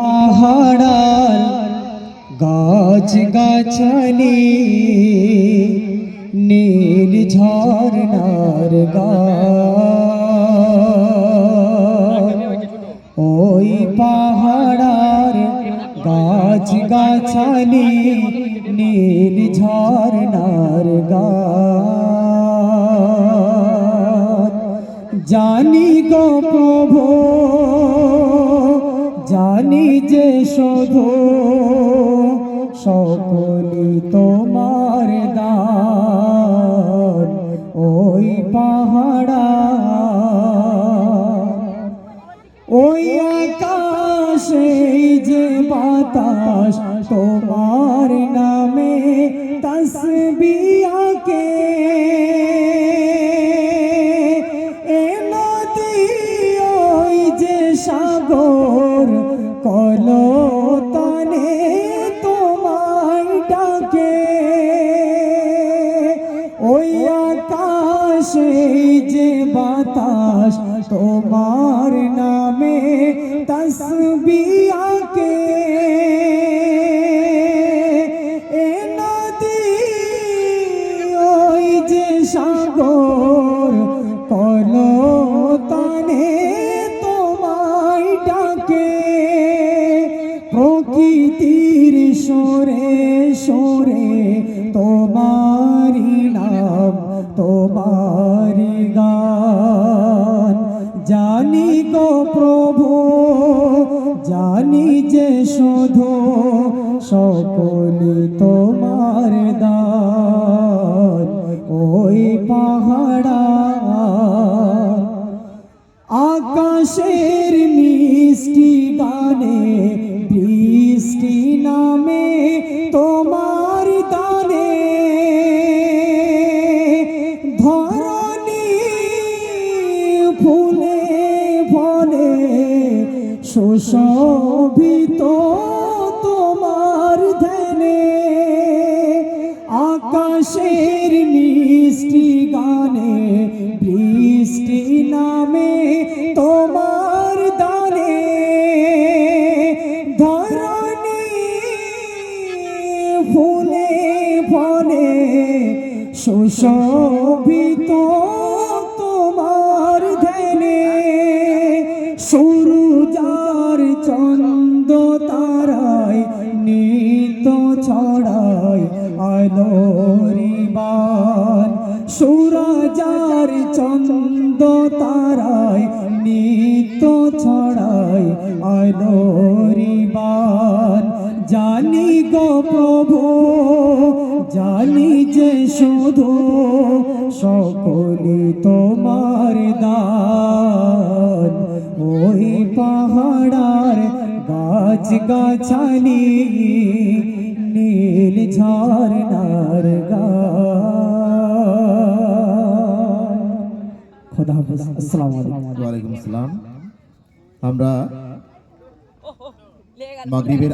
পাহাড়ার গাছ গাছালি, নীল ঝর্ণার গা ওই পাহাড়ার গাছ গাছালি, নীল ঝর্ণার গা জানি গো প্রভু শোধু সকলি তোমার দান ওই পাহাড়া ওই আকাশে যে বাতাস তোমার নামে তসবিয়াকে এ কলতানে তোমায় ডাকে। ওই আকাশে যে বাতাস তোমার নামে তসবিয়াকে এ নদী ওই যে সাগর সরে সরে তোমারি নাম তোমারি গান। জানি গো প্রভু, জানি যে শুধু সকলি তোমার দান। ওই পাহাড়া, আকাশের মিষ্টি গানে সুশোভিত তোমার ধ্যানে আকাশের মিষ্টি গানে বৃষ্টি নামে তোমার দানে ধরণী ফুলে ফলে সুশোভিত চন্দ তারায় নিত ছড়ায় আলোরিবান। সূরজার চন্দ তারায় নিত ছড়ায় আলোরিবান। জানি গো প্রভু, জানি যে শুধু সকলে তোমার দান। ওই পাহাড়ার গাছ গাছালি নীল ঝর্নার গান খোদা হাফেজ আসসালামু আলাইকুম। ওয়ালাইকুম আসসালাম। আমরা মাগরিবের